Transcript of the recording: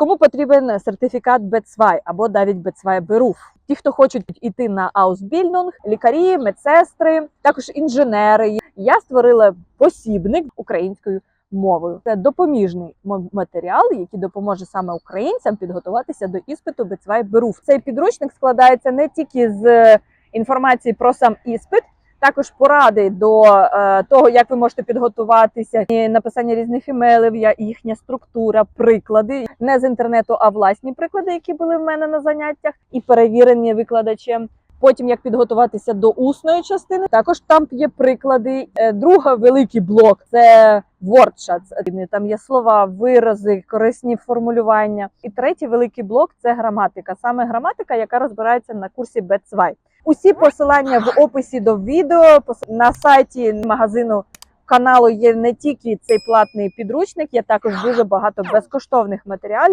кому потрібен сертифікат B2 або навіть B2 Beruf? Ті, хто хочуть йти на Ausbildung, лікарі, медсестри, також інженери. Я створила посібник українською мовою. Це допоміжний матеріал, який допоможе саме українцям підготуватися до іспиту B2 Beruf. Цей підручник складається не тільки з інформації про сам іспит. Також поради до е, того, як ви можете підготуватися, і написання різних імейлів, їхня структура, приклади не з інтернету, а власні приклади, які були в мене на заняттях, і перевірені викладачем. Потім як підготуватися до усної частини. Також там є приклади. Е, Друга великий блок це WordShots. Там є слова, вирази, корисні формулювання. І третій великий блок це граматика. Саме граматика, яка розбирається на курсі B2. Усі посилання в описі до відео на сайті магазину каналу є не тільки цей платний підручник, є також дуже багато безкоштовних матеріалів.